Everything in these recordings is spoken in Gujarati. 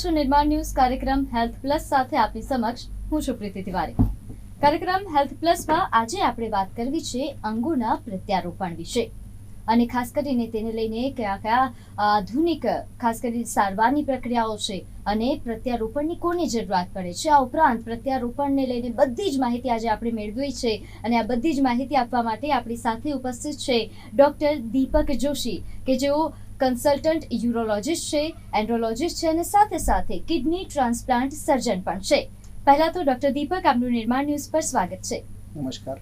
છો નિર્માણ ન્યૂઝ કાર્યક્રમ હેલ્થ પ્લસ સાથે આપની સમક્ષ હું છું પ્રીતિ તિવારી. કાર્યક્રમ હેલ્થ પ્લસમાં આજે આપણે વાત કરવી છે અંગોના પ્રત્યારોપણ વિશે. અને ખાસ કરીને તેને લઈને કયા કયા આધુનિક, ખાસ કરીને સારવારની પ્રક્રિયાઓ છે અને પ્રત્યારોપણની કોની જરૂરિયાત પડે છે. આ ઉપરાંત પ્રત્યારોપણને લઈને બધી જ માહિતી આજે આપણે મેળવી છે અને આ બધી જ માહિતી આપવા માટે આપણી સાથે ઉપસ્થિત છે ડોક્ટર દીપક જોશી, કે જેઓ કન્સલ્ટન્ટ યુરોલોજિસ્ટ છે, એન્ડ્રોલોજિસ્ટ છે અને સાથે સાથે કિડની ટ્રાન્સપ્લાન્ટ સર્જન પણ છે. પહેલા તો ડોક્ટર દીપક આપનું નિર્માણ ન્યૂઝ પર સ્વાગત છે. નમસ્કાર.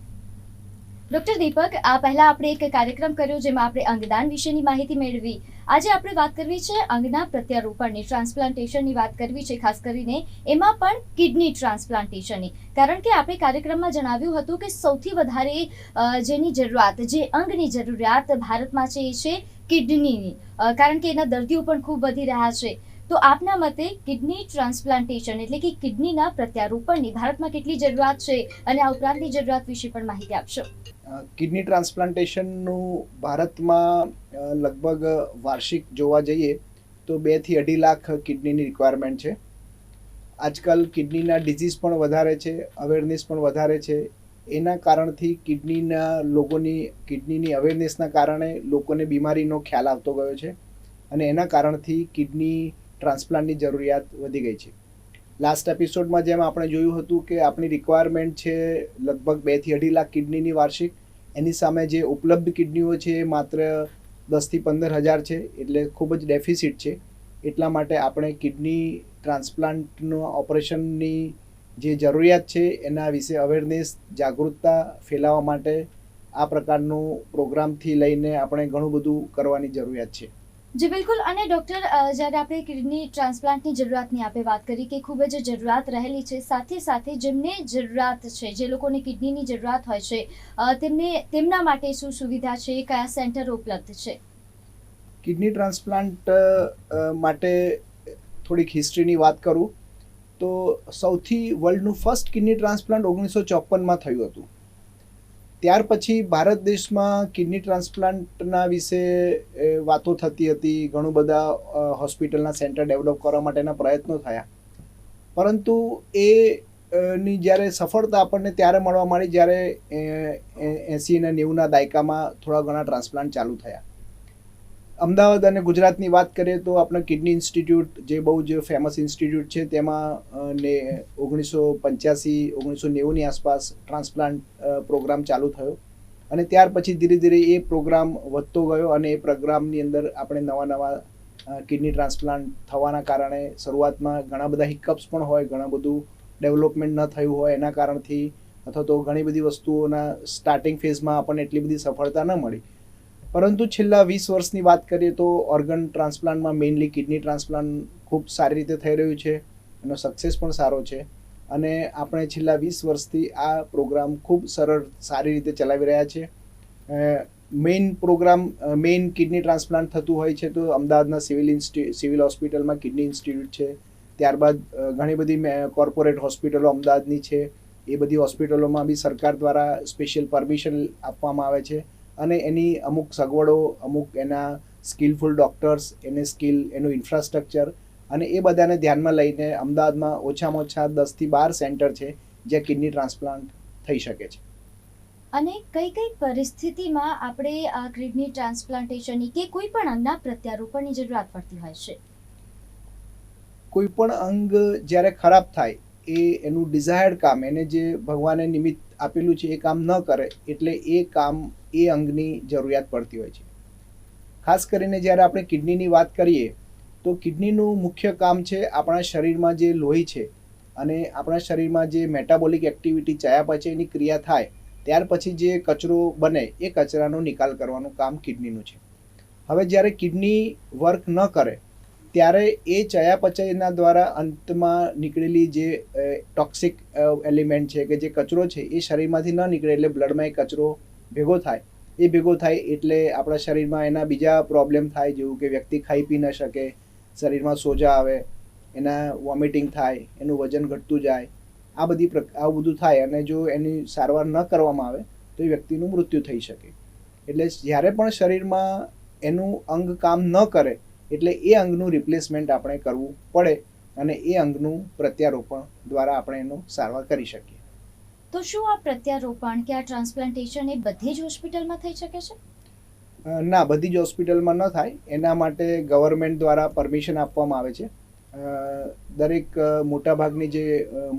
ડોક્ટર દીપક આ પહેલા આપણે એક કાર્યક્રમ કર્યો જેમાં આપણે અંગદાન વિશેની માહિતી મેળવી. આજે આપણે વાત કરવી છે અંગના પ્રત્યારોપણની ટ્રાન્સપ્લાન્ટેશનની વાત કરવી છે, ખાસ કરીને એમાં પણ કિડની ટ્રાન્સપ્લાન્ટેશનની કારણ કે આપણે કાર્યક્રમમાં જણાવ્યું હતું કે સૌથી વધારે જેની જરૂરિયાત, જે અંગની જરૂરિયાત ભારતમાં છે એ છે કિડનીની. કારણ કે એના દર્દીઓ પણ ખૂબ વધી રહ્યા છે. તો આપના મતે કિડની ટ્રાન્સપ્લાન્ટેશન એટલે કે કિડનીના પ્રત્યારોપણની ભારતમાં કેટલી જરૂરિયાત છે અને આ ઉપરાંતની જરૂરિયાત વિશે પણ માહિતી આપશો? કિડની ટ્રાન્સપ્લાન્ટેશનનું ભારતમાં લગભગ વાર્ષિક જોવા જઈએ તો બેથી અઢી લાખ કિડનીની રિક્વાયરમેન્ટ છે. આજકાલ કિડનીના ડિઝીઝ પણ વધારે છે અવેરનેસ પણ વધારે છે. એના કારણથી કિડનીના લોકોની, કિડનીની અવેરનેસના કારણે લોકોને બીમારીનો ખ્યાલ આવતો ગયો છે. અને એના કારણથી કિડની ટ્રાન્સપ્લાન્ટની જરૂરિયાત વધી ગઈ છે. લાસ્ટ એપિસોડમાં જેમ આપણે જોયું હતું કે આપણી રિક્વાયરમેન્ટ છે લગભગ બેથી અઢી લાખ કિડનીની વાર્ષિક. એની સામે જે ઉપલબ્ધ કિડનીઓ છે એ માત્ર દસથી પંદર હજાર છે, એટલે ખૂબ જ ડેફિસિટ છે. એટલા માટે આપણે કિડની ટ્રાન્સપ્લાન્ટનો ઓપરેશનની જે જરૂરિયાત છે એના વિશે અવેરનેસ જાગૃતતા ફેલાવવા માટે આ પ્રકારનું પ્રોગ્રામથી લઈને આપણે ઘણું બધું કરવાની જરૂરિયાત છે. જી, બિલકુલ. અને ડોક્ટર જ્યારે આપણે કિડની ટ્રાન્સપ્લાન્ટની જરૂરિયાતની આપણે વાત કરી કે ખૂબ જ જરૂરિયાત રહેલી છે, સાથે સાથે જેમને જરૂરિયાત છે, જે લોકોને કિડનીની જરૂરિયાત હોય છે તેમને, તેમના માટે શું સુવિધા છે, કયા સેન્ટર ઉપલબ્ધ છે? કિડની ટ્રાન્સપ્લાન્ટ માટે થોડીક હિસ્ટ્રીની વાત કરું તો સૌથી વર્લ્ડનું ફર્સ્ટ કિડની ટ્રાન્સપ્લાન્ટ ઓગણીસો ચોપનમાં થયું હતું. ત્યાર પછી ભારત દેશમાં કિડની ટ્રાન્સપ્લાન્ટના વિશે વાતો થતી હતી. ઘણું બધા હોસ્પિટલના સેન્ટર ડેવલપ કરવા માટેના પ્રયત્નો થયા. પરંતુ એ ની જ્યારે સફળતા આપણને ત્યારે મળવા માંડી જ્યારે એંસી અને નેવુંના દાયકામાં થોડા ઘણા ટ્રાન્સપ્લાન્ટ ચાલુ થયા. અમદાવાદ અને ગુજરાતની વાત કરીએ તો આપણે કિડની ઇન્સ્ટિટ્યૂટ જે બહુ જ ફેમસ ઇન્સ્ટિટ્યૂટ છે, તેમાં ને ઓગણીસો પંચ્યાસી, ઓગણીસો નેવુંની આસપાસ ટ્રાન્સપ્લાન્ટ પ્રોગ્રામ ચાલુ થયો. અને ત્યાર પછી ધીરે ધીરે એ પ્રોગ્રામ વધતો ગયો અને એ પ્રોગ્રામની અંદર આપણે નવા નવા કિડની ટ્રાન્સપ્લાન્ટ થવાના કારણે શરૂઆતમાં ઘણા બધા હિકઅપ્સ પણ હોય, ઘણા બધું ડેવલપમેન્ટ ન થયું હોય એના કારણથી અથવા તો ઘણી બધી વસ્તુઓના સ્ટાર્ટિંગ ફેઝમાં આપણને એટલી બધી સફળતા ન મળી. પરંતુ છેલ્લા વીસ વર્ષની વાત કરીએ તો ઓર્ગન ટ્રાન્સપ્લાન્ટમાં મેઇનલી કિડની ટ્રાન્સપ્લાન્ટ ખૂબ સારી રીતે થઈ રહ્યું છે એનો સક્સેસ પણ સારો છે. અને આપણે છેલ્લા વીસ વર્ષથી આ પ્રોગ્રામ ખૂબ સરળ, સારી રીતે ચલાવી રહ્યા છે. Main program main kidney transplant થતું હોય છે તો અમદાવાદના સિવિલ ઇન્સ્ટિ સિવિલ હોસ્પિટલમાં કિડની ઇન્સ્ટિટ્યૂટ છે. ત્યારબાદ ઘણી બધી કોર્પોરેટ હોસ્પિટલો અમદાવાદની છે. એ બધી હોસ્પિટલોમાં બી સરકાર દ્વારા સ્પેશિયલ પરમિશન આપવામાં આવે છે. અને એની અમુક સગવડો અમુક એના સ્કિલફુલ ડૉક્ટર્સ એને સ્કિલ એનું ઇન્ફ્રાસ્ટ્રક્ચર અને એ બધાને ધ્યાનમાં લઈને અમદાવાદમાં ઓછામાં ઓછા દસથી બાર સેન્ટર છે જ્યાં કિડની ટ્રાન્સપ્લાન્ટ થઈ શકે છે. અને કઈ કઈ પરિસ્થિતિમાં આપણે આ કિડની ટ્રાન્સપ્લાન્ટેશનની કે કોઈ પણ અંગના પ્રત્યારોપણની જરૂરિયાત પડતી હોય છે? કોઈ પણ અંગ જ્યારે ખરાબ થાય એ એનું ડિઝાયર્ડ કામ, એને જે ભગવાને નિમિત્ત આપેલું છે એ કામ ન કરે, એટલે એ કામ, એ અંગની જરૂરિયાત પડતી હોય છે. ખાસ કરીને જ્યારે આપણે કિડનીની વાત કરીએ, તો કિડનીનું મુખ્ય કામ છે આપણા શરીરમાં જે લોહી છે અને આપણા શરીરમાં જે મેટાબોલિક એક્ટિવિટી ચયા પછી એની ક્રિયા થાય, ત્યાર પછી જે કચરો બને એ કચરાનો નિકાલ કરવાનું કામ કિડનીનું છે. હવે જ્યારે કિડની વર્ક ન કરે ત્યારે એ ચયાપચયના દ્વારા અંતમાં નીકળેલી જે ટોક્સિક એલિમેન્ટ છે કે જે કચરો છે, એ શરીરમાંથી ન નીકળે એટલે બ્લડમાં એ કચરો ભેગો થાય. એ ભેગો થાય એટલે આપણા શરીરમાં એના બીજા પ્રોબ્લેમ થાય, જેવું કે વ્યક્તિ ખાઈ પી ન શકે, શરીરમાં સોજા આવે, એના વોમિટિંગ થાય, એનું વજન ઘટતું જાય, આ બધી આવું બધું થાય અને જો એની સારવાર ન કરવામાં આવે, તો એ વ્યક્તિનું મૃત્યુ થઈ શકે. એટલે જ્યારે પણ શરીરમાં એનું અંગ કામ ન કરે એટલે એ અંગનું રિપ્લેસમેન્ટ આપણે કરવું પડે અને એ અંગનું પ્રત્યારોપણ દ્વારા આપણે એનો સારવાર કરી શકીએ. તો શું આ પ્રત્યારોપણ કે આ ટ્રાન્સપ્લાન્ટેશન એ બધી જ હોસ્પિટલમાં થઈ શકે છે? ના બધી જ હોસ્પિટલમાં ન થાય. એના માટે ગવર્મેન્ટ દ્વારા પરમિશન આપવામાં આવે છે. દરેક મોટાભાગની જે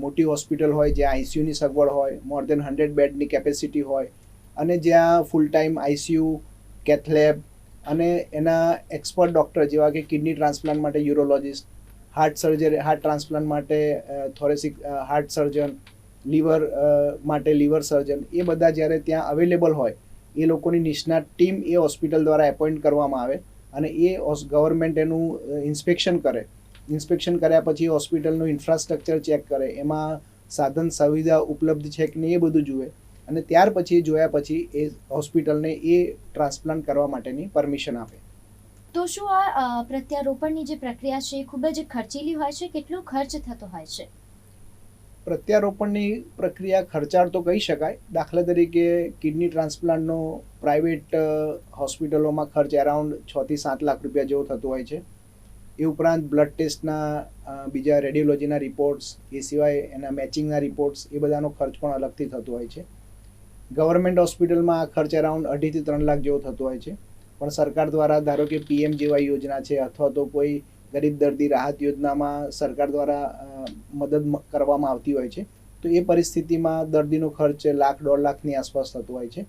મોટી હોસ્પિટલ હોય જ્યાં આઈસીયુની સગવડ હોય મોર દેન હંડ્રેડ બેડની કેપેસિટી હોય અને જ્યાં ફૂલ ટાઈમ આઈસીયુ કેથલેબ અને એના એક્સપર્ટ ડૉક્ટર જેવા કે કિડની ટ્રાન્સપ્લાન્ટ માટે urologist heart surgery heart transplant માટે થોરેસિક હાર્ટ સર્જન લીવર માટે લીવર સર્જન એ બધા જ્યારે ત્યાં અવેલેબલ હોય, એ લોકોની નિષ્ણાત ટીમ એ હોસ્પિટલ દ્વારા એપોઇન્ટ કરવામાં આવે અને એ ગવર્મેન્ટ એનું ઇન્સ્પેક્શન કરે. ઇન્સ્પેક્શન કર્યા પછી હોસ્પિટલનું ઇન્ફ્રાસ્ટ્રક્ચર ચેક કરે. એમાં સાધન સુવિધા ઉપલબ્ધ છે કે નહીં એ બધું જુએ. અને ત્યાર પછી જોયા પછી એ હોસ્પિટલને એ ટ્રાન્સપ્લાન્ટ કરવા માટેની પરમિશન આપે. તો શું આ પ્રત્યારોપણની જે પ્રક્રિયા છે એ ખૂબ જ ખર્ચીલી હોય છે? કેટલો ખર્ચ થતો હોય છે? પ્રત્યારોપણની પ્રક્રિયા ખર્ચાળ તો કહી શકાય. દાખલા તરીકે કિડની ટ્રાન્સપ્લાન્ટનો પ્રાઇવેટ હોસ્પિટલોમાં ખર્ચ અરાઉન્ડ છ થી સાત લાખ રૂપિયા જેવો થતો હોય છે. એ ઉપરાંત બ્લડ ટેસ્ટના બીજા રેડિયોલોજીના રિપોર્ટ્સ એ સિવાય એના મેચિંગના રિપોર્ટ્સ એ બધાનો ખર્ચ પણ અલગથી થતો હોય છે. ગવર્મેન્ટ હોસ્પિટલમાં આ ખર્ચ અરાઉન્ડ અઢીથી ત્રણ લાખ જેવો થતો હોય છે. પણ સરકાર દ્વારા, ધારો કે પીએમ જેવા યોજના છે, અથવા તો કોઈ ગરીબ દર્દી રાહત યોજનામાં સરકાર દ્વારા મદદ કરવામાં આવતી હોય છે, તો એ પરિસ્થિતિમાં દર્દીનો ખર્ચ લાખ, દોઢ લાખની આસપાસ થતો હોય છે.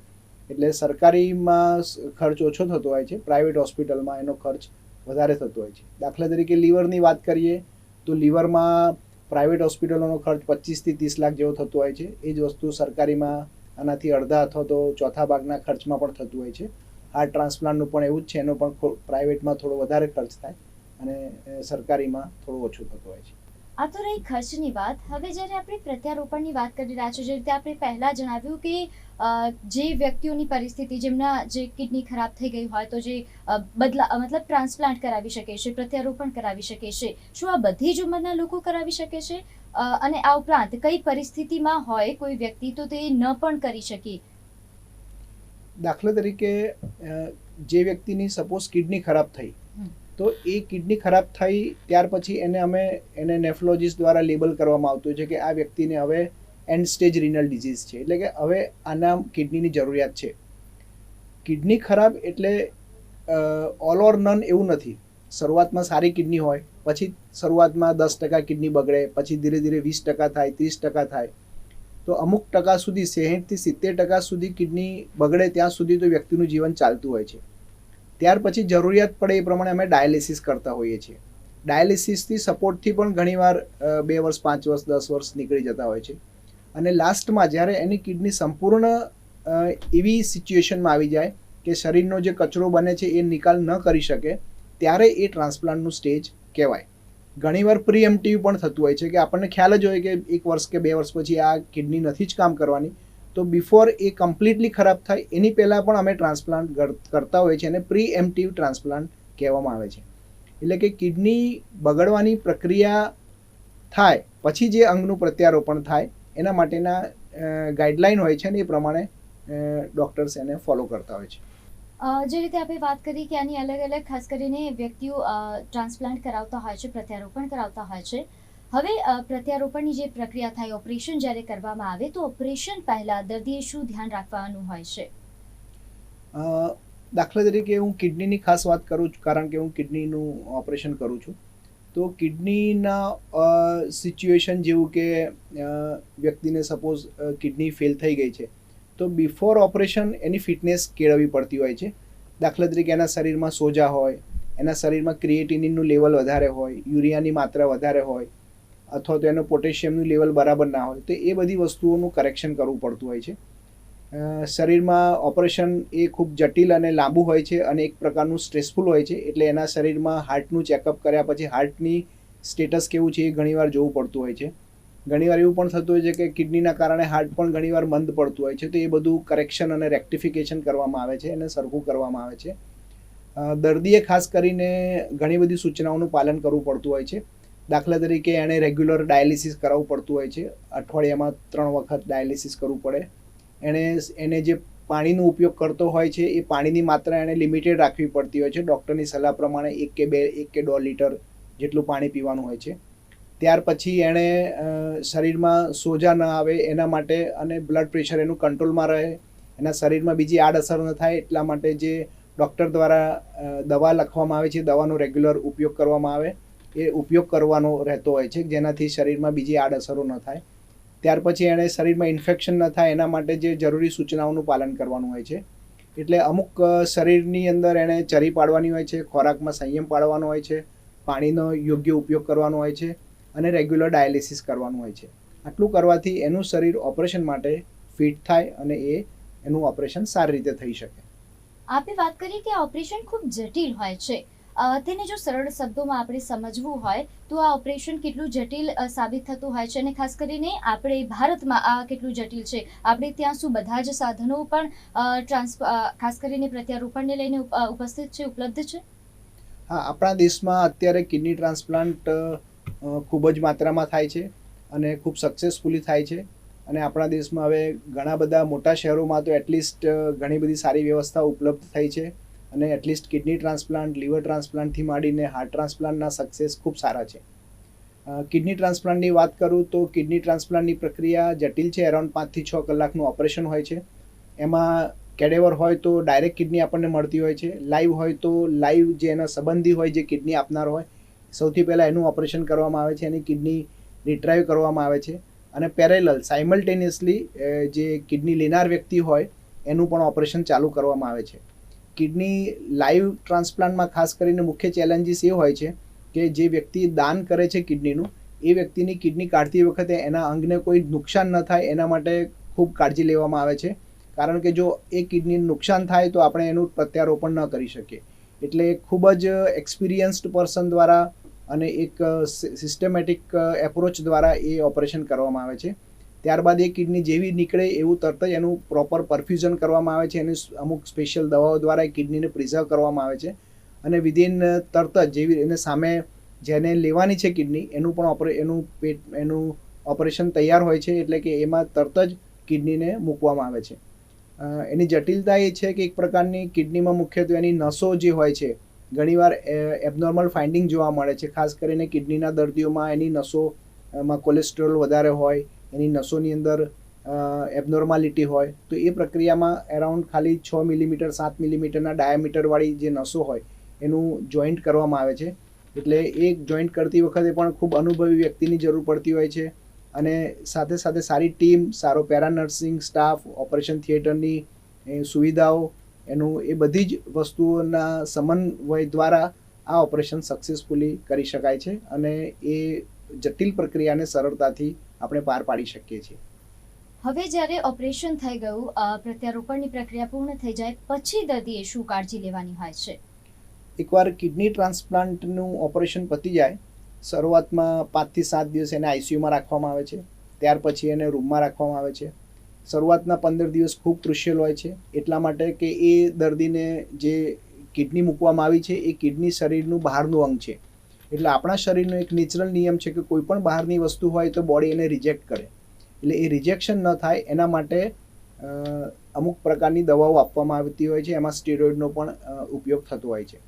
એટલે સરકારીમાં ખર્ચ ઓછો થતો હોય છે, પ્રાઇવેટ હોસ્પિટલમાં એનો ખર્ચ વધારે થતો હોય છે. દાખલા તરીકે લીવરની વાત કરીએ, તો લીવરમાં પ્રાઇવેટ હોસ્પિટલોનો ખર્ચ પચીસથી ત્રીસ લાખ જેવો થતો હોય છે. એ જ વસ્તુ સરકારીમાં આનાથી અડધા અથવા તો ચોથા ભાગના ખર્ચમાં પણ થતું હોય છે. હાર્ટ ટ્રાન્સપ્લાન્ટનું પણ એવું જ છે, એનો પણ પ્રાઇવેટમાં થોડો વધારે ખર્ચ થાય અને સરકારીમાં થોડો ઓછો થતો હોય છે. આ તો રહી ખર્ચની વાત. હવે જ્યારે આપણે પ્રત્યારોપણની વાત કરી રહ્યા છીએ જે રીતે આપણે પહેલાં જણાવ્યું કે જે વ્યક્તિઓની પરિસ્થિતિ જેમના જે કિડની ખરાબ થઈ ગઈ હોય તો જે બદલા મતલબ ટ્રાન્સપ્લાન્ટ કરાવી શકે છે, પ્રત્યારોપણ કરાવી શકે છે, શું આ બધી જ ઉંમરના લોકો કરાવી શકે છે? અને આ ઉપરાંત કઈ પરિસ્થિતિમાં હોય કોઈ વ્યક્તિ તો તે ન પણ કરી શકે. દાખલા તરીકે જે વ્યક્તિની સપોઝ કિડની ખરાબ થઈ તો એ કિડની ખરાબ થઈ ત્યાર પછી એને અમે એને નેફ્રોલોજીસ્ટ દ્વારા લેબલ કરવામાં આવતું છે કે આ વ્યક્તિને હવે એન્ડ સ્ટેજ રિનલ ડિઝીઝ છે. એટલે કે હવે આના કિડનીની જરૂરિયાત છે. કિડની ખરાબ એટલે ઓલ ઓર નન એવું નથી. શરૂઆતમાં સારી કિડની હોય, પછી શરૂઆતમાં દસ ટકા કિડની બગડે, પછી ધીરે ધીરે વીસ ટકા થાય, ત્રીસ ટકા થાય. તો અમુક ટકા સુધી, સેહેઠથી સિત્તેર ટકા સુધી કિડની બગડે ત્યાં સુધી તો વ્યક્તિનું જીવન ચાલતું હોય છે. ત્યાર પછી જરૂરિયાત પડે એ પ્રમાણે અમે ડાયાલિસિસ કરતા હોઈએ છીએ. ડાયાલિસિસથી સપોર્ટથી પણ ઘણીવાર બે વર્ષ, પાંચ વર્ષ, દસ વર્ષ નીકળી જતા હોય છે. અને લાસ્ટમાં જ્યારે એની કિડની સંપૂર્ણ એવી સિચ્યુએશનમાં આવી જાય કે શરીરનો જે કચરો બને છે એ નિકાલ ન કરી શકે ત્યારે એ ટ્રાન્સપ્લાન્ટનું સ્ટેજ કહેવાય. ઘણીવાર પ્રીએમ્પ્ટિવ પણ થતું હોય છે કે આપણને ખ્યાલ જ હોય કે એક વર્ષ કે બે વર્ષ પછી આ કિડની નથી જ કામ કરવાની. તો બિફોર એ કમ્પ્લીટલી ખરાબ થાય, એની પહેલાં પણ અમે ટ્રાન્સપ્લાન્ટ કરતા હોઈએ છીએ અને પ્રિએમ્પટિવ ટ્રાન્સપ્લાન્ટ કહેવામાં આવે છે. એટલે કે કિડની બગડવાની પ્રક્રિયા થાય, પછી જે અંગનું પ્રત્યારોપણ થાય, એના માટેના ગાઈડલાઈન હોય છે ને એ પ્રમાણે ડૉક્ટર્સ એને ફોલો કરતા હોય છે. જે રીતે આપણે વાત કરી કે આની અલગ અલગ ખાસ કરીને વ્યક્તિઓ ટ્રાન્સપ્લાન્ટ કરાવતા હોય છે, પ્રત્યારોપણ કરાવતા હોય છે. હવે પ્રત્યારોપણની જે પ્રક્રિયા થાય, ઓપરેશન જ્યારે કરવામાં આવે, તો ઓપરેશન પહેલાં દર્દીએ શું ધ્યાન રાખવાનું હોય છે? દાખલા તરીકે હું કિડનીની ખાસ વાત કરું છું, કારણ કે હું કિડનીનું ઓપરેશન કરું છું. તો કિડનીના સિચ્યુએશન જેવું કે વ્યક્તિને સપોઝ કિડની ફેલ થઈ ગઈ છે તો બિફોર ઓપરેશન એની ફિટનેસ કેળવવી પડતી હોય છે. દાખલા તરીકે એના શરીરમાં સોજા હોય, એના શરીરમાં ક્રિએટિનિનનું લેવલ વધારે હોય યુરિયાની માત્રા વધારે હોય, અથવા તો એનું પોટેશિયમનું લેવલ બરાબર ના હોય, તો એ બધી વસ્તુઓનું કરેક્શન કરવું પડતું હોય છે. શરીરમાં ઓપરેશન એ ખૂબ જટિલ અને લાંબુ હોય છે અને એક પ્રકારનું સ્ટ્રેસફુલ હોય છે, એટલે એના શરીરમાં હાર્ટનું ચેકઅપ કર્યા પછી હાર્ટની સ્ટેટસ કેવું છે એ ઘણીવાર જોવું પડતું હોય છે. ઘણીવાર એવું પણ થતું હોય છે કે કિડનીના કારણે હાર્ટ પણ ઘણીવાર મંદ પડતું હોય છે. તો એ બધું કરેક્શન અને રેક્ટિફિકેશન કરવામાં આવે છે એને સરખું કરવામાં આવે છે. દર્દીએ ખાસ કરીને ઘણી બધી સૂચનાઓનું પાલન કરવું પડતું હોય છે. દાખલા તરીકે એણે રેગ્યુલર ડાયાલિસિસ કરાવવું પડતું હોય છે. અઠવાડિયામાં ત્રણ વખત ડાયાલિસિસ કરવું પડે. એણે એને જે પાણીનો ઉપયોગ કરતો હોય છે એ પાણીની માત્રા એણે લિમિટેડ રાખવી પડતી હોય છે. ડૉક્ટરની સલાહ પ્રમાણે એક કે બે, એક કે દોઢ લીટર જેટલું પાણી પીવાનું હોય છે. ત્યાર પછી એણે શરીરમાં સોજા ન આવે એના માટે અને બ્લડ પ્રેશર એનું કંટ્રોલમાં રહે, એના શરીરમાં બીજી આડઅસર ન થાય એટલા માટે જે ડૉક્ટર દ્વારા દવા લખવામાં આવે છે, દવાનો રેગ્યુલર ઉપયોગ કરવામાં આવે, એ ઉપયોગ કરવાનો રહેતો હોય છે, જેનાથી શરીરમાં બીજી આડઅસરો ન થાય. ત્યાર પછી એણે શરીરમાં ઇન્ફેક્શન ન થાય એના માટે જે જરૂરી સૂચનાઓનું પાલન કરવાનું હોય છે. એટલે અમુક શરીરની અંદર એણે ચરી પાડવાની હોય છે, ખોરાકમાં સંયમ પાડવાનો હોય છે, પાણીનો યોગ્ય ઉપયોગ કરવાનો હોય છે અને રેગ્યુલર ડાયાલિસિસ કરવાનું હોય છે. આટલું કરવાથી એનું શરીર ઓપરેશન માટે ફિટ થાય અને એ એનું ઓપરેશન સારી રીતે થઈ શકે. આપે વાત કરી કે ઓપરેશન ખૂબ જટિલ હોય છે. તેને જો સરળ શબ્દોમાં આપણે સમજવું હોય તો આ ઓપરેશન કેટલું જટિલ સાબિત થતું હોય છે અને ખાસ કરીને આપણે ભારતમાં આ કેટલું જટિલ છે. આપણે ત્યાં શું બધા જ સાધનો પણ ટ્રાન્સ ખાસ કરીને પ્રત્યારોપણને લઈને ઉપસ્થિત છે ઉપલબ્ધ છે? હા આપણા દેશમાં અત્યારે કિડની ટ્રાન્સપ્લાન્ટ ખૂબ જ માત્રામાં થાય છે અને ખૂબ સક્સેસફુલી થાય છે. અને આપણા દેશમાં હવે ઘણા બધા મોટા શહેરોમાં તો એટલીસ્ટ ઘણી બધી સારી વ્યવસ્થા ઉપલબ્ધ થઈ છે અને at least kidney transplant liver ટ્રાન્સપ્લાન્ટથી માંડીને હાર્ટ ટ્રાન્સપ્લાન્ટના સક્સેસ ખૂબ સારા છે. કિડની ટ્રાન્સપ્લાન્ટની વાત કરું તો કિડની ટ્રાન્સપ્લાન્ટની પ્રક્રિયા જટિલ છે. અરાઉન્ડ પાંચથી છ કલાકનું ઓપરેશન હોય છે. એમાં કેડેવર હોય તો ડાયરેક્ટ કિડની આપણને મળતી હોય છે. લાઈવ હોય તો લાઈવ જે એના સંબંધી હોય જે કિડની આપનાર હોય સૌથી પહેલાં એનું ઓપરેશન કરવામાં આવે છે, એની કિડની રિટ્રાઈવ કરવામાં આવે છે. અને પેરેલલ સાયમલ્ટેનિયસલી જે કિડની લેનાર વ્યક્તિ હોય, એનું પણ ઓપરેશન ચાલુ કરવામાં આવે છે. કિડની લાઈવ ટ્રાન્સપ્લાન્ટમાં ખાસ કરીને મુખ્ય ચેલેન્જીસ એ હોય છે કે જે વ્યક્તિ દાન કરે છે કિડનીનું, એ વ્યક્તિની કિડની કાઢતી વખતે એના અંગને કોઈ નુકસાન ન થાય, એના માટે ખૂબ કાળજી લેવામાં આવે છે. કારણ કે જો એ કિડનીનું નુકસાન થાય તો આપણે એનું પ્રત્યારોપણ ન કરી શકીએ. એટલે ખૂબ જ એક્સપિરિયન્સ્ડ પર્સન દ્વારા અને એક સિસ્ટમેટિક એપ્રોચ દ્વારા એ ઓપરેશન કરવામાં આવે છે. ત્યારબાદ એ કિડની જેવી નીકળે એવું તરત જ એનું પ્રોપર પરફ્યુઝન કરવામાં આવે છે. એને અમુક સ્પેશિયલ દવાઓ દ્વારા એ કિડનીને પ્રિઝર્વ કરવામાં આવે છે. અને વિધિન તરત જ જેવી એને સામે જેને લેવાની છે કિડની, એનું પણ ઓપરે એનું પેટ, એનું ઓપરેશન તૈયાર હોય છે. એટલે કે એમાં તરત જ કિડનીને મૂકવામાં આવે છે. એની જટિલતા એ છે કે એક પ્રકારની કિડનીમાં મુખ્યત્વે એની નસો જે હોય છે ઘણીવાર એબનોર્મલ ફાઇન્ડિંગ જોવા મળે છે. ખાસ કરીને કિડનીના દર્દીઓમાં એની નસોમાં કોલેસ્ટ્રોલ વધારે હોય, એની નસોની અંદર એબનોર્માલિટી હોય, તો એ પ્રક્રિયામાં એરાઉન્ડ ખાલી છ મિલીમીટર સાત મિલીમીટરના ડાયામીટરવાળી જે નસો હોય, એનું જોઈન્ટ કરવામાં આવે છે. એટલે એ જોઈન્ટ કરતી વખતે પણ ખૂબ અનુભવી વ્યક્તિની જરૂર પડતી હોય છે અને સાથે સાથે સારી ટીમ સારો પેરા નર્સિંગ સ્ટાફ ઓપરેશન થિયેટરની સુવિધાઓ એનું એ બધી જ વસ્તુઓના સમન્વય દ્વારા આ ઓપરેશન સક્સેસફુલી કરી શકાય છે અને એ જટિલ પ્રક્રિયાને સરળતાથી આપણે પાર પાડી શકીએ છીએ. હવે જ્યારે ઓપરેશન થઈ ગયું પ્રત્યારોપણની પ્રક્રિયા પૂર્ણ થઈ જાય પછી દર્દીએ શું કાળજી લેવાની હોય છે? એકવાર કિડની ટ્રાન્સપ્લાન્ટનું ઓપરેશન પતી જાય શરૂઆતમાં પાંચથી સાત દિવસ એને આઈસીયુમાં રાખવામાં આવે છે ત્યાર પછી એને રૂમમાં રાખવામાં આવે છે શરૂઆતના પંદર દિવસ ખૂબ ક્રુશિયલ હોય છે. એટલા માટે કે એ દર્દીને જે કિડની મૂકવામાં આવી છે, એ કિડની શરીરનું બહારનું અંગ છે. એટલે આપણા શરીરનો એક નેચરલ નિયમ છે કે કોઈ પણ બહારની વસ્તુ હોય તો બોડી એને રિજેક્ટ કરે. એટલે એ રિજેક્શન ન થાય, એના માટે અમુક પ્રકારની દવાઓ આપવામાં આવતી હોય છે. એમાં સ્ટીરોઇડનો પણ ઉપયોગ થતો હોય છે.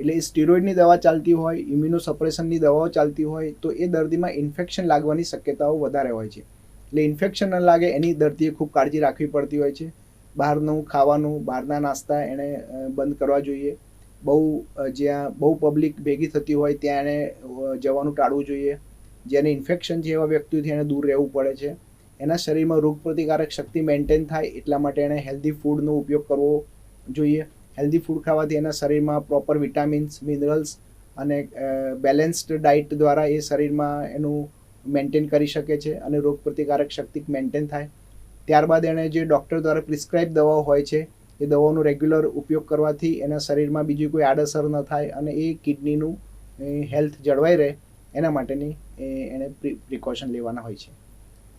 એટલે એ સ્ટીરોઇડની દવા ચાલતી હોય ઇમ્યુનો સપ્રેશનની દવાઓ ચાલતી હોય, તો એ દર્દીમાં ઇન્ફેક્શન લાગવાની શક્યતાઓ વધારે હોય છે. એટલે ઇન્ફેક્શન ન લાગે, એની દર્દીએ ખૂબ કાળજી રાખવી પડતી હોય છે. બહારનું ખાવાનું, બહારના નાસ્તા એણે બંધ કરવા જોઈએ. બહુ જ્યાં બહુ પબ્લિક ભેગી થતી હોય ત્યાં એણે જવાનું ટાળવું જોઈએ. જેને ઇન્ફેક્શન એવા વ્યક્તિઓથી એણે દૂર રહેવું પડે છે. એના શરીરમાં રોગ પ્રતિકારક શક્તિ મેન્ટેન થાય એટલા માટે એણે હેલ્ધી ફૂડનો ઉપયોગ કરવો જોઈએ. હેલ્ધી ફૂડ ખાવાથી એના શરીરમાં પ્રોપર વિટામિન્સ મિનરલ્સ અને બેલેન્સ્ડ ડાયટ દ્વારા એ શરીરમાં એનું મેન્ટેન કરી શકે છે અને રોગ પ્રતિકારક શક્તિ મેન્ટેન થાય. ત્યારબાદ એણે જે ડૉક્ટર દ્વારા પ્રિસ્ક્રાઇબ દવાઓ હોય છે, એ દવાઓનો રેગ્યુલર ઉપયોગ કરવાથી એના શરીરમાં બીજી કોઈ આડઅસર ન થાય અને એ કિડનીનું હેલ્થ જળવાઈ રહે એના માટેની એણે પ્રિકોશન લેવાના હોય છે.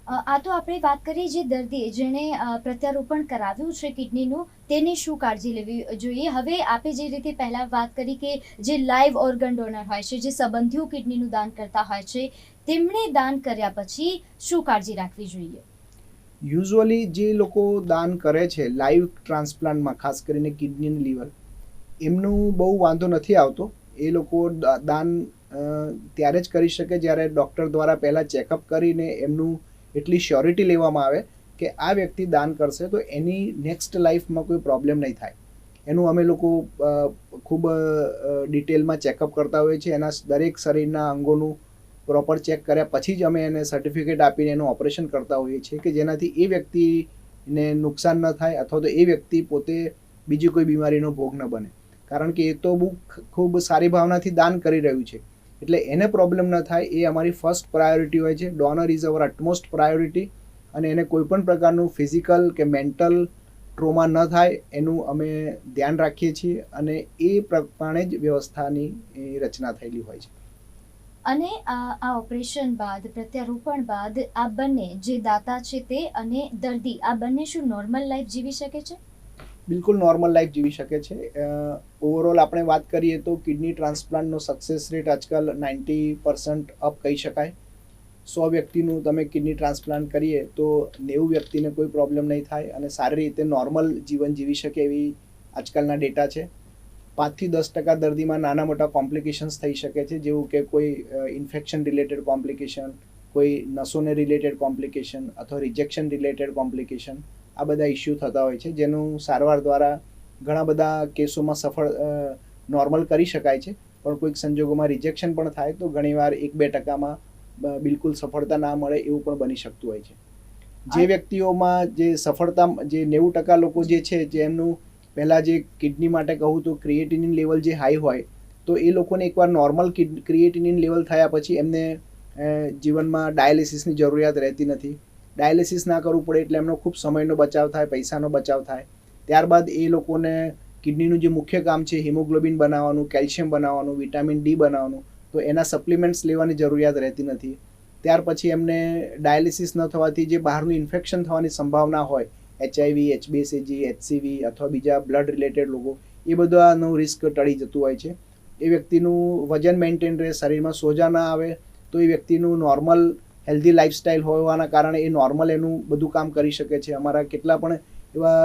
આ તો આપણે વાત કરીએ જે દર્દીએ જેણે પ્રત્યારોપણ કરાવ્યું છે કિડનીનું, તેની શું કાળજી લેવી જોઈએ? હવે આપે જે રીતે પહેલાં વાત કરી કે જે લાઈવ ઓર્ગન ડોનર હોય છે, જે સંબંધીઓ કિડનીનું દાન કરતા હોય છે, તેમણે દાન કર્યા પછી શું કાળજી રાખવી જોઈએ? યુઝ્યુઅલી જે લોકો દાન કરે છે લાઈવ ટ્રાન્સપ્લાન્ટમાં, ખાસ કરીને કિડની લીવર, એમનું બહુ વાંધો નથી આવતો. એ લોકો દાન ત્યારે જ કરી શકે જ્યારે ડૉક્ટર દ્વારા પહેલાં ચેકઅપ કરીને એમનું એટલી શ્યોરિટી લેવામાં આવે કે આ વ્યક્તિ દાન કરશે તો એની નેક્સ્ટ લાઈફમાં કોઈ પ્રોબ્લેમ નહીં થાય. એનું અમે લોકો ખૂબ ડિટેલમાં ચેકઅપ કરતા હોઈએ છીએ. એના દરેક શરીરના અંગોનું પ્રોપર ચેક કર્યા પછી જ અમે એને સર્ટિફિકેટ આપીને એનું ઓપરેશન કરતા હોઈએ છીએ કે જેનાથી એ વ્યક્તિને નુકસાન ન થાય અથવા તો એ વ્યક્તિ પોતે બીજી કોઈ બીમારીનો ભોગ ન બને. કારણ કે એ તો બહુ ખૂબ સારી ભાવનાથી દાન કરી રહ્યું છે. એટલે એને પ્રોબ્લેમ ન થાય, એ અમારી ફર્સ્ટ પ્રાયોરિટી હોય છે. Donor is our utmost priority અને એને કોઈપણ પ્રકારનું ફિઝિકલ કે મેન્ટલ ટ્રોમા ન થાય, એનું અમે ધ્યાન રાખીએ છીએ અને એ પ્રમાણે જ વ્યવસ્થાની રચના થયેલી હોય છે. અને આ ઓપરેશન બાદ, પ્રત્યારોપણ બાદ આ બંને જે દાતા છે તે અને દર્દી, આ બંને શું નોર્મલ લાઈફ જીવી શકે છે? બિલકુલ નોર્મલ લાઈફ જીવી શકે છે. ઓવરઓલ આપણે વાત કરીએ તો કિડની ટ્રાન્સપ્લાન્ટનો સક્સેસ રેટ આજકાલ નાઇન્ટી પર્સન્ટ અપ કહી શકાય. સો વ્યક્તિનું તમે કિડની ટ્રાન્સપ્લાન્ટ કરીએ તો નેવું વ્યક્તિને કોઈ પ્રોબ્લેમ નહીં થાય અને સારી રીતે નોર્મલ જીવન જીવી શકે એવી આજકાલના ડેટા છે. પાંચથી દસ ટકા દર્દીમાં નાના મોટા કોમ્પ્લિકેશન્સ થઈ શકે છે, જેવું કે કોઈ ઇન્ફેક્શન રિલેટેડ કોમ્પ્લિકેશન કોઈ નસોને રિલેટેડ કોમ્પ્લિકેશન અથવા રિજેક્શન રિલેટેડ કોમ્પ્લિકેશન આ બધા ઇસ્યુ થતા હોય છે જેનું સારવાર દ્વારા ઘણા બધા કેસોમાં સફળ નોર્મલ કરી શકાય છે. પણ કોઈક સંજોગોમાં રિજેક્શન પણ થાય તો ઘણીવાર એક બે ટકામાં બિલકુલ સફળતા ના મળે એવું પણ બની શકતું હોય છે. જે વ્યક્તિઓમાં જે સફળતા જે નેવું ટકા લોકો જે છે જેમનું પહેલાં જે કિડની માટે કહું તો ક્રિએટિનિન લેવલ જે હાઈ હોય તો એ લોકોને એકવાર નોર્મલ ક્રિએટિનિન લેવલ થયા પછી એમને જીવનમાં ડાયાલિસિસની જરૂરિયાત રહેતી નથી. ડાયાલિસિસ ના કરવું પડે એટલે એમનો ખૂબ સમયનો બચાવ થાય, પૈસાનો બચાવ થાય. ત્યારબાદ એ લોકોને કિડનીનું જે મુખ્ય કામ છે, હિમોગ્લોબિન બનાવવાનું, કેલ્શિયમ બનાવવાનું, વિટામિન ડી બનાવવાનું, તો એના સપ્લિમેન્ટ્સ લેવાની જરૂરિયાત રહેતી નથી. ત્યાર પછી એમને ડાયાલિસિસ ન થવાથી જે બહારનું ઇન્ફેક્શન થવાની સંભાવના હોય, એચઆઈવી, એચબીએસએજી, એચસીવી અથવા બીજા બ્લડ રિલેટેડ લોકો એ બધાનું રિસ્ક ટળી જતું હોય છે. એ વ્યક્તિનું વજન મેન્ટેન રહે, શરીરમાં સોજા ના આવે, તો એ વ્યક્તિનું નોર્મલ હેલ્ધી લાઈફસ્ટાઈલ હોવાના કારણે એ નોર્મલ એનું બધું કામ કરી શકે છે. અમારા કેટલા પણ એવા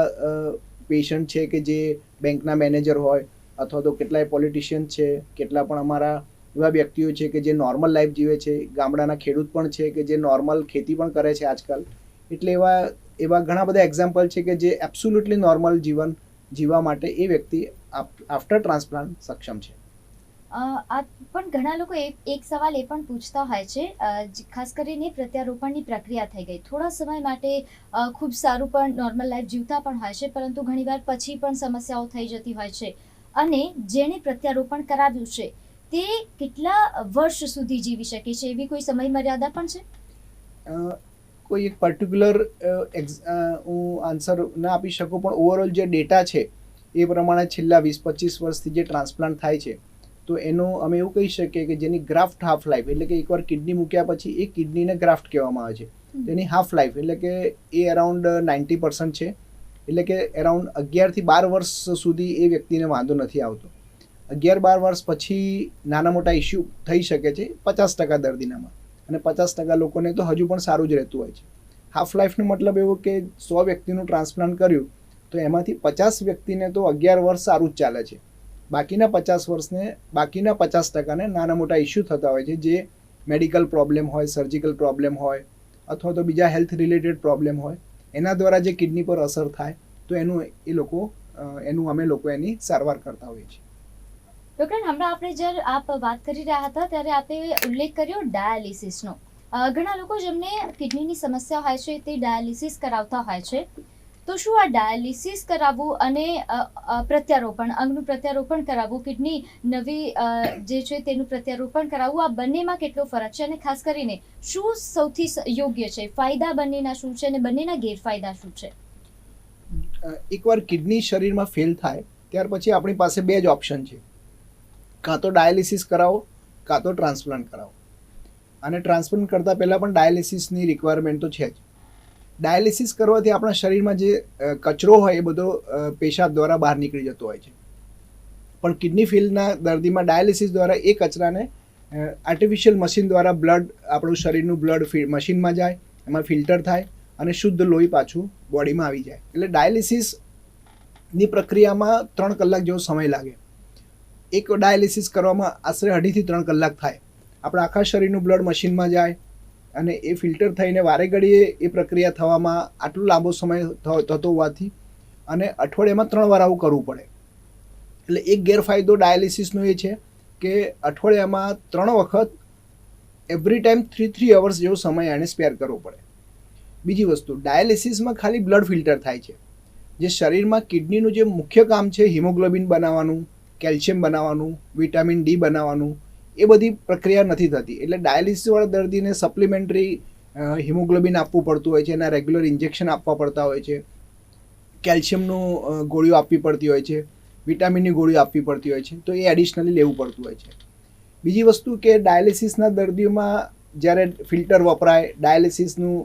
પેશન્ટ છે કે જે બેંકના મેનેજર હોય અથવા તો કેટલાય પોલિટિશિયન છે, કેટલા પણ અમારા એવા વ્યક્તિઓ છે કે જે નોર્મલ લાઈફ જીવે છે, ગામડાના ખેડૂત પણ છે કે જે નોર્મલ ખેતી પણ કરે છે આજકાલ. એટલે એવા એવા ઘણા બધા એક્ઝામ્પલ છે કે જે એબ્સોલ્યુટલી નોર્મલ જીવન જીવવા માટે એ વ્યક્તિ આફ્ટર ટ્રાન્સપ્લાન્ટ સક્ષમ છે. આ પણ ઘણા લોકો એક સવાલ એ પણ પૂછતા હોય છે ખાસ કરીને પ્રત્યારોપણની પ્રક્રિયા થઈ ગઈ. થોડા સમય માટે ખૂબ સારું પણ નોર્મલ લાઈફ જીવતા પણ હોય છે, પરંતુ ઘણીવાર પછી પણ સમસ્યાઓ થઈ જતી હોય છે. અને જેણે પ્રત્યારોપણ કરાવ્યું છે, તે કેટલા વર્ષ સુધી જીવી શકે છે? એવી કોઈ સમય મર્યાદા પણ છે? કોઈ એક પર્ટિક્યુલર હું આન્સર ના આપી શકું, પણ ઓવરઓલ જે ડેટા છે, એ પ્રમાણે છેલ્લા વીસ પચીસ વર્ષથી જે ટ્રાન્સપ્લાન્ટ થાય છે તો એનું અમે એવું કહી શકીએ કે જેની ગ્રાફ્ટ હાફ લાઈફ એટલે કે એકવાર કિડની મૂક્યા પછી એ કિડનીને ગ્રાફ્ટ કહેવામાં આવે છે. તેની હાફ લાઈફ એટલે કે એ અરાઉન્ડ નાઇન્ટી પર્સન્ટ છે. એટલે કે અરાઉન્ડ અગિયારથી બાર વર્ષ સુધી એ વ્યક્તિને વાંધો નથી આવતો. અગિયાર બાર વર્ષ પછી નાના મોટા ઇસ્યુ થઈ શકે છે પચાસ ટકા દર્દીનામાં. અને પચાસ ટકા લોકોને તો હજુ પણ સારું જ રહેતું હોય છે. હાફ લાઈફનો મતલબ એવો કે સો વ્યક્તિનું ટ્રાન્સપ્લાન્ટ કર્યું તો એમાંથી પચાસ વ્યક્તિને તો અગિયાર વર્ષ સારું જ ચાલે છે. બાકીના પચાસ વર્ષને, બાકીના પચાસ ટકાને નાના મોટા ઇસ્યુ થતા હોય છે, જે મેડિકલ પ્રોબ્લેમ હોય સર્જિકલ પ્રોબ્લેમ હોય, અથવા તો બીજા હેલ્થ રિલેટેડ પ્રોબ્લેમ હોય, એના દ્વારા જે કિડની પર અસર થાય, તો એનું એ લોકો એનું અમે લોકો એની સારવાર કરતા હોઈએ છીએ. ડૉક્ટર હમણાં આપણે જ્યારે આપ વાત કરી રહ્યા હતા, ત્યારે આપે ઉલ્લેખ કર્યો ડાયાલિસિસનો ઘણા લોકો જેમને કિડનીની સમસ્યા હોય છે, તે ડાયાલિસિસ કરાવતા હોય છે. તો શું આ ડાયાલિસિસ કરાવવું અને પ્રત્યારોપણ, અંગનું પ્રત્યારોપણ કરાવવું, કિડની નવી જે છે તેનું પ્રત્યારોપણ કરાવવું, આ બંનેમાં કેટલો ફરક છે? અને ખાસ કરીને, શું સૌથી યોગ્ય છે? ફાયદા બંનેના શું છે અને બંનેના ગેરફાયદા શું છે? એકવાર કિડની શરીરમાં ફેલ થાય, ત્યાર પછી આપણી પાસે બે જ ઓપ્શન છે. કાં તો ડાયાલિસિસ કરાવો, કાં તો ટ્રાન્સપ્લાન્ટ કરાવો. અને ટ્રાન્સપ્લાન્ટ કરતાં પહેલાં પણ ડાયાલિસિસની રિક્વાયરમેન્ટ તો છે જ. ડાયાલિસિસ કરવાથી આપણા શરીરમાં જે કચરો હોય એ બધો પેશાબ દ્વારા બહાર નીકળી જતો હોય છે. પણ કિડની ફેલના દર્દીમાં ડાયાલિસિસ દ્વારા એ કચરાને આર્ટિફિશિયલ મશીન દ્વારા બ્લડ, આપણું શરીરનું બ્લડ મશીનમાં જાય, એમાં ફિલ્ટર થાય અને શુદ્ધ લોહી પાછું બોડીમાં આવી જાય. એટલે ડાયાલિસિસની પ્રક્રિયામાં ત્રણ કલાક જેવો સમય લાગે. એક ડાયાલિસિસ કરવામાં આશરે અઢીથી ત્રણ કલાક થાય. આપણા આખા શરીરનું બ્લડ મશીનમાં જાય અને એ ફિલ્ટર થઈને વારે ઘડીએ એ પ્રક્રિયા થવામાં આટલો લાંબો સમય થતો હોવાથી અને અઠવાડિયામાં ત્રણ વાર આવું કરવું પડે. એટલે એક ગેરફાયદો ડાયાલિસિસનો એ છે કે અઠવાડિયામાં ત્રણ વખત every time three three hours જેવો સમય એને સ્પેર કરવો પડે. બીજી વસ્તુ, ડાયાલિસિસમાં ખાલી બ્લડ ફિલ્ટર થાય છે. જે શરીરમાં કિડનીનું જે મુખ્ય કામ છે, હિમોગ્લોબિન બનાવવાનું, કેલ્શિયમ બનાવવાનું, વિટામિન ડી બનાવવાનું એ બધી પ્રક્રિયા નથી થતી. એટલે ડાયાલિસિસવાળા દર્દીને સપ્લિમેન્ટરી હિમોગ્લોબિન આપવું પડતું હોય છે, એના રેગ્યુલર ઇન્જેક્શન આપવા પડતા હોય છે. કેલ્શિયમનું ગોળીઓ આપવી પડતી હોય છે. વિટામિનની ગોળીઓ આપવી પડતી હોય છે. તો એ એડિશનલી લેવું પડતું હોય છે. બીજી વસ્તુ કે ડાયાલિસિસના દર્દીઓમાં જ્યારે ફિલ્ટર વપરાય, ડાયાલિસિસનું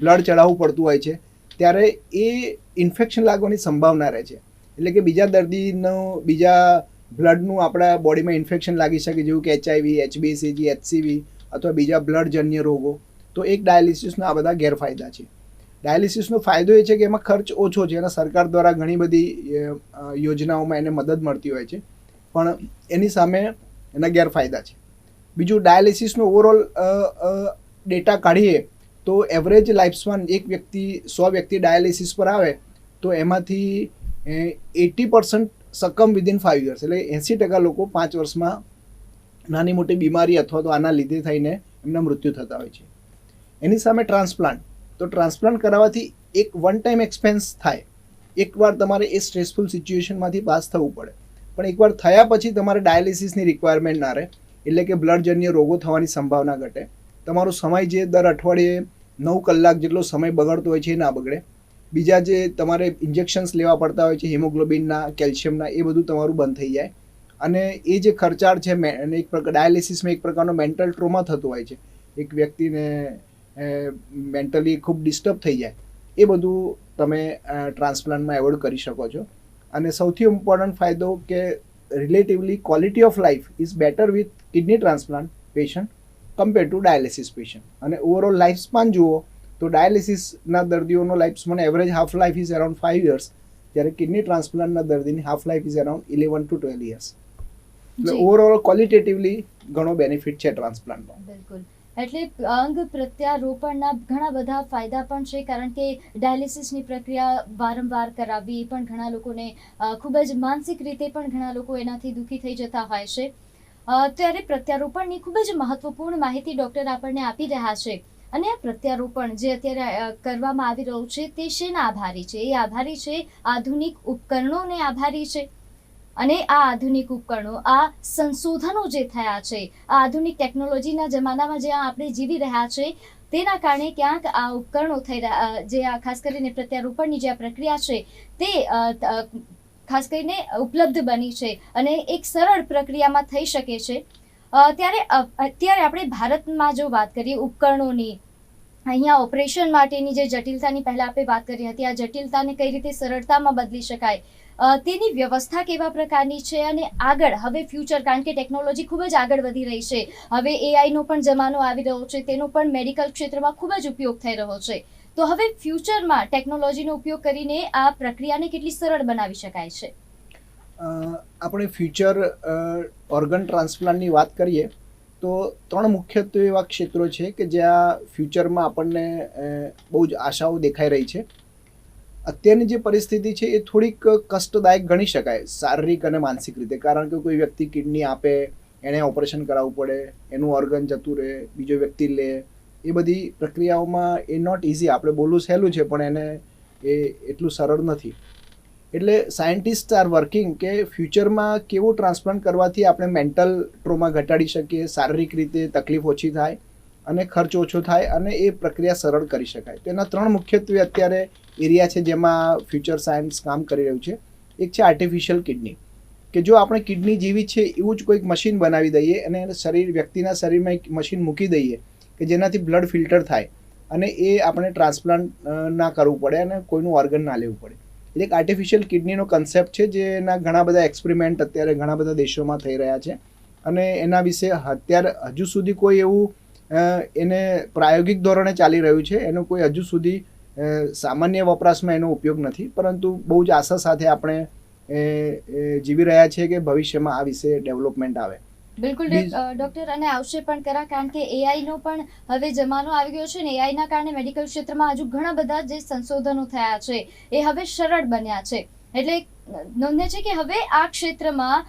બ્લડ ચડાવવું પડતું હોય છે, ત્યારે એ ઇન્ફેક્શન લાગવાની સંભાવના રહે છે. એટલે કે બીજા દર્દીનો, બીજા બ્લડનું આપણા બોડીમાં ઇન્ફેક્શન લાગી શકે, જેવું કે એચઆઈવી એચબીસીજી એચસીવી અથવા બીજા બ્લડજન્ય રોગો, તો એક ડાયાલિસિસના આ બધા ગેરફાયદા છે. ડાયાલિસિસનો ફાયદો એ છે કે એમાં ખર્ચ ઓછો છે, અને સરકાર દ્વારા ઘણી બધી યોજનાઓમાં એને મદદ મળતી હોય છે. પણ એની સામે એના ગેરફાયદા છે. બીજું, ડાયાલિસિસનો ઓવરઓલ ડેટા કાઢીએ, તો એવરેજ લાઈફસ્પાન એક વ્યક્તિ, સો વ્યક્તિ ડાયાલિસિસ પર આવે, તો એમાંથી eighty percent succumb within five years એટલે એંસી ટકા લોકો પાંચ વર્ષમાં નાની મોટી બીમારી અથવા તો આના લીધે થઈને એમના મૃત્યુ થતા હોય છે. એની સામે ટ્રાન્સપ્લાન્ટ તો ટ્રાન્સપ્લાન્ટ કરાવવાથી એક વન ટાઈમ એક્સપેન્સ થાય. એકવાર તમારે એ સ્ટ્રેસફુલ સિચ્યુએશનમાંથી પાસ થવું પડે. પણ એકવાર થયા પછી તમારે ડાયાલિસિસની રિક્વાયરમેન્ટ ના રહે. એટલે કે બ્લડજન્ય રોગો થવાની સંભાવના ઘટે. તમારો સમય જે દર અઠવાડિયે નવ કલાક જેટલો સમય બગડતો હોય છે એ ના બગડે. બીજા જે તમારે ઇન્જેક્શન્સ લેવા પડતા હોય છે, હિમોગ્લોબિનના, કેલ્શિયમના, એ બધું તમારું બંધ થઈ જાય. અને એ જે ખર્ચાળ છે અને એક પ્રકાર ડાયાલિસિસમાં એક પ્રકારનો મેન્ટલ ટ્રોમા થતો હોય છે. એક વ્યક્તિને મેન્ટલી ખૂબ ડિસ્ટર્બ થઈ જાય. એ બધું તમે ટ્રાન્સપ્લાન્ટમાં એવોર્ડ કરી શકો છો. અને સૌથી ઇમ્પોર્ટન્ટ ફાયદો કે relatively quality of life is better with kidney transplant patient compare to dialysis patient અને ઓવરઓલ લાઈફ સ્પાન જુઓ તો ડાયાલિસિસના દર્દીઓનો લાઈફ મને average half life is around five years જ્યારે કિડની ટ્રાન્સપ્લાન્ટના દર્દીની half life is around eleven to twelve years એટલે. ઓવરઓલ ક્વોલિટેટિવલી ઘણો બેનિફિટ છે ટ્રાન્સપ્લાન્ટનો બિલકુલ. એટલે અંગ પ્રત્યારોપણના ઘણા બધા ફાયદા પણ છે કારણ કે ડાયાલિસિસની પ્રક્રિયા વારંવાર કરાવવી એ પણ ઘણા લોકોને ખૂબ જ માનસિક રીતે પણ ઘણા લોકો એનાથી દુઃખી થઈ જતા હોય છે. ત્યારે પ્રત્યારોપણની ખૂબ જ મહત્વપૂર્ણ માહિતી ડૉક્ટર આપણને આપી રહ્યા છે. અને પ્રત્યારોપણ જે અત્યારે કરવામાં આવી રહ્યું છે તે શેના આભારી છે? એ આભારી છે આધુનિક ઉપકરણોને આભારી છે? અને આ આધુનિક ઉપકરણો, આ સંશોધનો જે થયા છે, આ આધુનિક ટેકનોલોજીના જમાનામાં જ્યાં આપણે જીવી રહ્યા છે, તેના કારણે ક્યાંક આ ઉપકરણો થઈ રહ્યા જે આ ખાસ કરીને પ્રત્યારોપણની જે આ પ્રક્રિયા છે તે ખાસ કરીને ઉપલબ્ધ બની છે અને એક સરળ પ્રક્રિયામાં થઈ શકે છે. ત્યારે અત્યારે આપણે ભારતમાં જો વાત કરીએ ઉપકરણોની, અહીંયા ઓપરેશન માટેની જે જટિલતાની પહેલા આપણે વાત કરી હતી, આ જટિલતાને કઈ રીતે સરળતામાં બદલી શકાય તેની વ્યવસ્થા કેવા પ્રકારની છે અને આગળ, હવે ફ્યુચર કારણ કે ટેકનોલોજી ખૂબ જ આગળ વધી રહી છે, હવે એઆઈનો પણ જમાનો આવી રહ્યો છે, તેનો પણ મેડિકલ ક્ષેત્રમાં ખૂબ જ ઉપયોગ થઈ રહ્યો છે. તો હવે ફ્યુચરમાં ટેકનોલોજીનો ઉપયોગ કરીને આ પ્રક્રિયાને કેટલી સરળ બનાવી શકાય છે? આપણે ફ્યુચર ઓર્ગન ટ્રાન્સપ્લાન્ટની વાત કરીએ, તો ત્રણ મુખ્યત્વે એવા ક્ષેત્રો છે કે જ્યાં ફ્યુચરમાં આપણને બહુ જ આશાઓ દેખાઈ રહી છે. અત્યારની જે પરિસ્થિતિ છે એ થોડીક કષ્ટદાયક ગણી શકાય, શારીરિક અને માનસિક રીતે. કારણ કે કોઈ વ્યક્તિ કિડની આપે એણે ઓપરેશન કરાવવું પડે, એનું ઓર્ગન જતું રહે, બીજો વ્યક્તિ લે, એ બધી પ્રક્રિયાઓમાં એ નોટ ઇઝી આપણે બોલવું સહેલું છે, પણ એને એ એટલું સરળ નથી. એટલે સાયન્ટિસ્ટ આર વર્કિંગ કે ફ્યુચરમાં કેવું ટ્રાન્સપ્લાન્ટ કરવાથી આપણે મેન્ટલ ટ્રોમા ઘટાડી શકીએ, શારીરિક રીતે તકલીફ ઓછી થાય અને ખર્ચ ઓછો થાય અને એ પ્રક્રિયા સરળ કરી શકાય. તો એના ત્રણ મુખ્યત્વે અત્યારે એરિયા છે જેમાં ફ્યુચર સાયન્સ કામ કરી રહ્યું છે. એક છે આર્ટિફિશિયલ કિડની કે જો આપણે કિડની જેવી છે એવું જ કોઈક મશીન બનાવી દઈએ અને શરીર, વ્યક્તિના શરીરમાં એક મશીન મૂકી દઈએ કે જેનાથી બ્લડ ફિલ્ટર થાય અને એ આપણે ટ્રાન્સપ્લાન્ટ ના કરવું પડે અને કોઈનું ઓર્ગન ના લેવું પડે. એટલે એક આર્ટિફિશિયલ કિડનીનો કન્સેપ્ટ છે જેના ઘણા બધા એક્સપેરિમેન્ટ અત્યારે ઘણા બધા દેશોમાં થઈ રહ્યા છે. અને એના વિશે અત્યારે હજુ સુધી કોઈ એવું એને પ્રાયોગિક ધોરણે ચાલી રહ્યું છે. એનો કોઈ હજુ સુધી સામાન્ય વપરાશમાં એનો ઉપયોગ નથી. પરંતુ બહુ જ આશા સાથે આપણે જીવી રહ્યા છીએ કે ભવિષ્યમાં આ વિશે ડેવલપમેન્ટ આવે. બિલકુલ ડોક્ટર અને આવશે પણ ખરા કારણ કે એઆઈ નો પણ હવે જમાનો આવી ગયો છે ને એઆઈ ના કારણે મેડિકલ ક્ષેત્રમાં હજુ ઘણા બધા જે સંશોધનો થયા છે એ હવે સરળ બન્યા છે. એટલે નોંધે છે કે હવે આ ક્ષેત્રમાં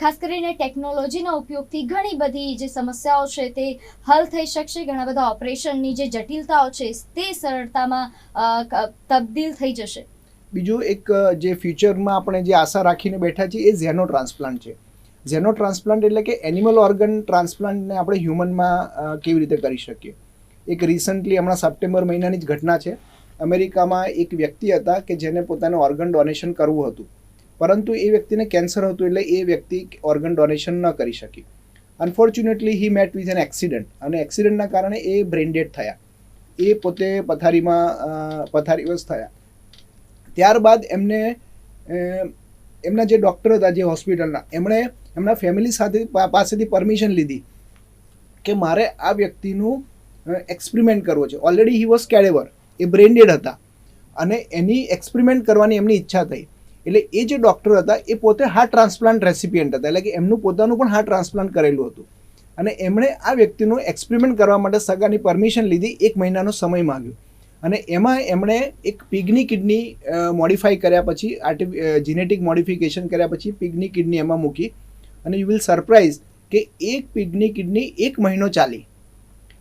ખાસ કરીને ટેકનોલોજીના ઉપયોગથી ઘણી બધી જે સમસ્યાઓ છે તે હલ થઈ શકશે. ઘણા બધા ઓપરેશનની જે જટિલતાઓ છે તે સરળતામાં તબદીલ થઈ જશે. બીજું એક જે ફ્યુચરમાં આપણે જે આશા રાખીને બેઠા છીએ એ ઝેનો ટ્રાન્સપ્લાન્ટ છે. ઝેનો ટ્રાન્સપ્લાન્ટ એટલે કે એનિમલ ઓર્ગન ટ્રાન્સપ્લાન્ટને આપણે હ્યુમનમાં કેવી રીતે કરી શકીએ? એક રિસન્ટલી હમણાં સપ્ટેમ્બર મહિનાની જ ઘટના છે. અમેરિકામાં એક વ્યક્તિ હતા કે જેને પોતાનું ઓર્ગન ડોનેશન કરવું હતું. પરંતુ એ વ્યક્તિને કેન્સર હતું એટલે એ વ્યક્તિ ઓર્ગન ડોનેશન ન કરી શકી. Unfortunately he met with an accident અને એક્સિડન્ટના કારણે એ બ્રેન્ડેડ થયા. એ પોતે પથારીમાં પથારીવશ થયા. ત્યારબાદ એમને એમના જે ડૉક્ટર હતા જે હોસ્પિટલના એમણે એમના ફેમિલી સાથે પાસેથી પરમિશન લીધી કે મારે આ વ્યક્તિનું એક્સપેરિમેન્ટ કરવો છે. ઓલરેડી હી વોઝ કેડેવર એ બ્રેન્ડેડ હતા. અને એની એક્સપેરિમેન્ટ કરવાની એમની ઈચ્છા થઈ. એટલે એ જે ડૉક્ટર હતા, એ પોતે હાર્ટ ટ્રાન્સપ્લાન્ટ રેસિપિયન્ટ હતા. એટલે કે એમનું પોતાનું પણ હાર્ટ ટ્રાન્સપ્લાન્ટ કરેલું હતું. અને એમણે આ વ્યક્તિનું એક્સપેરિમેન્ટ કરવા માટે સગાની પરમિશન લીધી. એક મહિનાનો સમય માંગ્યો. અને એમાં એમણે એક પિગની કિડની મોડિફાઈ કર્યા પછી આર્ટિ જીનેટિક મોડિફિકેશન કર્યા પછી પિગની કિડની એમાં મૂકી. અને યુ વિલ સરપ્રાઇઝ કે એક પિગની કિડની એક મહિનો ચાલી.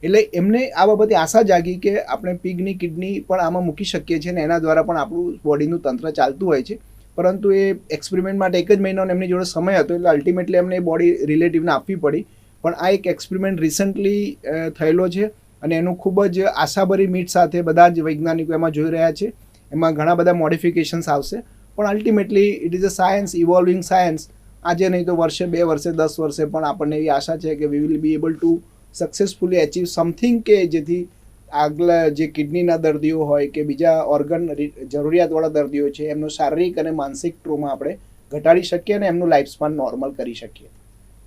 એટલે એમને આ બાબતે આશા જાગી કે આપણે પિગની કિડની પણ આમાં મૂકી શકીએ છીએ અને એના દ્વારા પણ આપણું બોડીનું તંત્ર ચાલતું હોય છે. પરંતુ એ એક્સપેરિમેન્ટ માટે એક જ મહિનાનો એમની જોડે સમય હતો એટલે અલ્ટિમેટલી એમને એ બોડી રિલેટિવને આપવી પડી. પણ આ એક એક્સપેરિમેન્ટ રિસન્ટલી થયેલો છે અને એનું ખૂબ જ આશાભરી મીટ સાથે બધા જ વૈજ્ઞાનિકો એમાં જોઈ રહ્યા છે. એમાં ઘણા બધા મોડિફિકેશન્સ આવશે. પણ ultimately it is a science evolving science આજે નહીં તો વર્ષે, બે વર્ષે, દસ વર્ષે પણ આપણને એવી આશા છે કે we will be able to successfully achieve something કે જેથી આગલા જે કિડનીના દર્દીઓ હોય કે બીજા ઓર્ગન જરૂરિયાતવાળા દર્દીઓ છે, એમનો શારીરિક અને માનસિક ટ્રોમા આપણે ઘટાડી શકીએ અને એમનું લાઈફ સ્પાન નોર્મલ કરી શકીએ.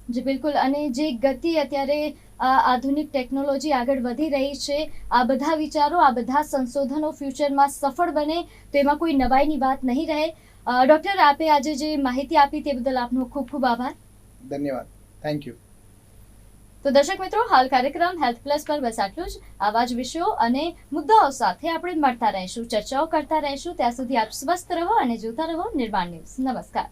જી, બિલકુલ. અને જે ગતિ અત્યારે આધુનિક ટેકનોલોજી આગળ વધી રહી છે, આ બધા વિચારો, આ બધા સંશોધનો ફ્યુચરમાં સફળ બને તો એમાં કોઈ નવાઈની વાત નહીં રહે. ડૉક્ટર આપે આજે જે માહિતી આપી તે બદલ આપનો ખૂબ ખૂબ આભાર. ધન્યવાદ. થેન્ક યુ તો દર્શક મિત્રો હાલ કાર્યક્રમ હેલ્થ પ્લસ પર બસ આટલું જ. આવા જ વિષયો અને મુદ્દાઓ સાથે આપણે મળતા રહીશું ચર્ચાઓ કરતા રહીશું. ત્યાં સુધી આપ સ્વસ્થ રહો અને જોતા રહો નિર્માણ ન્યૂઝ. નમસ્કાર.